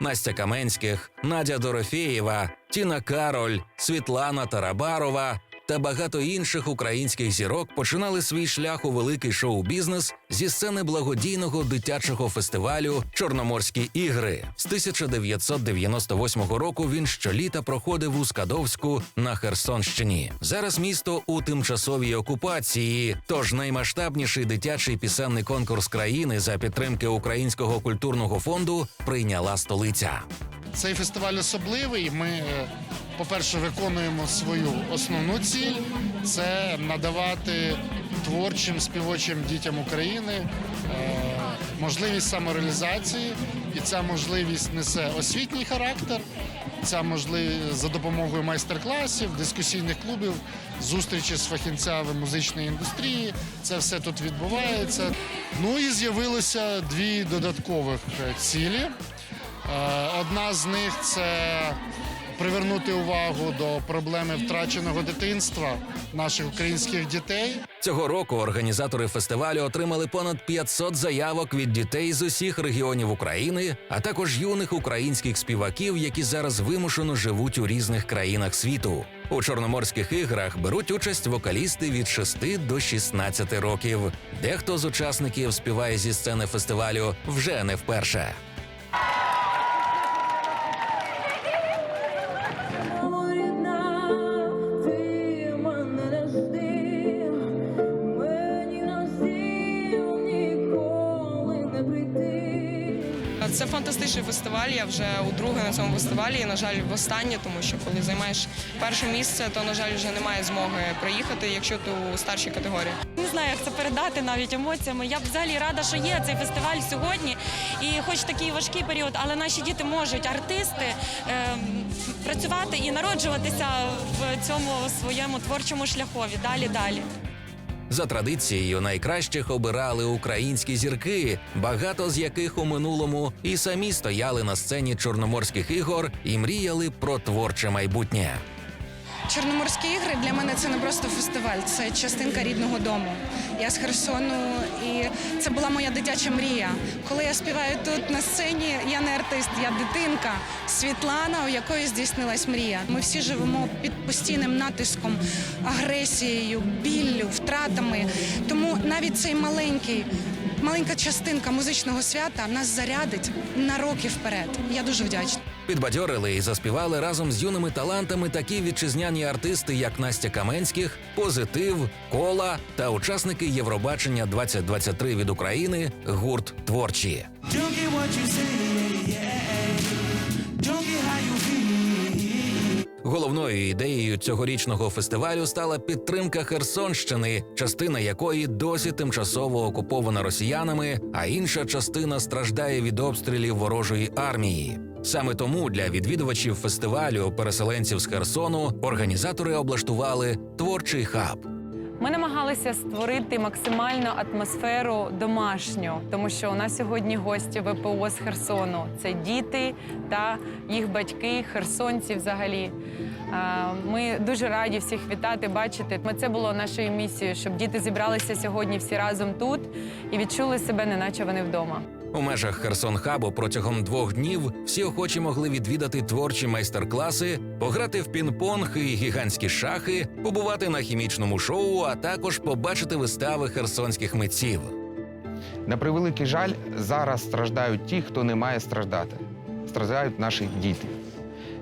Настя Каменських, Надя Дорофєєва, Тіна Кароль, Світлана Тарабарова та багато інших українських зірок починали свій шлях у великий шоу-бізнес зі сцени благодійного дитячого фестивалю Чорноморські ігри. З 1998 року він щоліта проходив у Скадовську на Херсонщині. Зараз місто у тимчасовій окупації. Тож наймасштабніший дитячий пісенний конкурс країни за підтримки Українського культурного фонду прийняла столиця. Цей фестиваль особливий. Ми, е, по-перше, виконуємо свою основну ціль це надавати творчим співочим дітям України е, можливість самореалізації, і ця можливість несе освітній характер. Ця можливість за допомогою майстер-класів, дискусійних клубів, зустрічі з фахівцями музичної індустрії. Це все тут відбувається. Ну і з'явилося дві додаткових е, цілі. Е, Одна з них це привернути увагу до проблеми втраченого дитинства наших українських дітей. Цього року організатори фестивалю отримали понад 500 заявок від дітей з усіх регіонів України, а також юних українських співаків, які зараз вимушено живуть у різних країнах світу. У чорноморських іграх беруть участь вокалісти від 6 до 16 років. Дехто з учасників співає зі сцени фестивалю вже не вперше. Це фантастичний фестиваль. Я вже удруге на цьому фестивалі. І, на жаль, востаннє, тому що коли займаєш перше місце, то на жаль вже немає змоги приїхати, якщо ти у старшій категорії. Не знаю, як це передати навіть емоціями. Я взагалі рада, що є цей фестиваль сьогодні. І хоч такий важкий період, але наші діти можуть, артисти, ем, працювати і народжуватися в цьому своєму творчому шляхові. Далі, далі. За традицією найкращих обирали українські зірки, багато з яких у минулому і самі стояли на сцені чорноморських ігор і мріяли про творче майбутнє. Чорноморські ігри для мене це не просто фестиваль, це частинка рідного дому. Я з Херсону, і це була моя дитяча мрія. Коли я співаю тут на сцені, я не артист, я дитинка Світлана, у якої здійснилась мрія. Ми всі живемо під постійним натиском, агресією, біллю, втратами. Тому навіть цей маленький. Маленька частинка музичного свята нас зарядить на роки вперед. Я дуже вдячна. Підбадьорили і заспівали разом з юними талантами такі вітчизняні артисти, як Настя Каменських, Позитив, Кола та учасники Євробачення 2023 від України гурт Творчі. Головною ідеєю цьогорічного фестивалю стала підтримка Херсонщини, частина якої досі тимчасово окупована росіянами, а інша частина страждає від обстрілів ворожої армії. Саме тому для відвідувачів фестивалю переселенців з Херсону організатори облаштували творчий хаб. Ми намагалися створити максимальну атмосферу домашню, тому що у нас сьогодні гості ВПО з Херсону. Це діти та їх батьки, херсонці взагалі. Ми дуже раді всіх вітати, бачити. Ми це було нашою місією, щоб діти зібралися сьогодні всі разом тут і відчули себе, неначе вони вдома. У межах Херсон Хабу протягом двох днів всі охочі могли відвідати творчі майстер-класи, пограти в пінг-понг і гігантські шахи, побувати на хімічному шоу, а також побачити вистави херсонських митців. На превеликий жаль, зараз страждають ті, хто не має страждати. Страждають наші діти.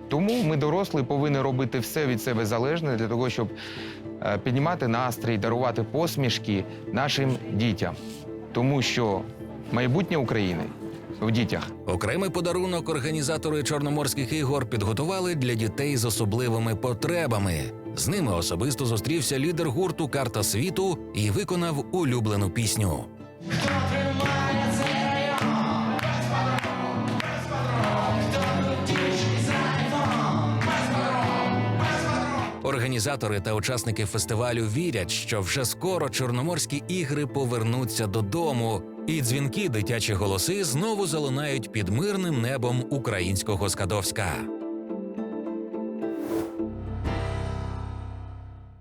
Тому ми, дорослі, повинні робити все від себе залежне для того, щоб е, піднімати настрій, дарувати посмішки нашим дітям. Тому що майбутнє України в дітях. Окремий подарунок організатори чорноморських ігор підготували для дітей з особливими потребами. З ними особисто зустрівся лідер гурту Карта світу і виконав улюблену пісню. Організатори та учасники фестивалю вірять, що вже скоро чорноморські ігри повернуться додому, і дзвінки дитячі голоси знову залунають під мирним небом українського Скадовська.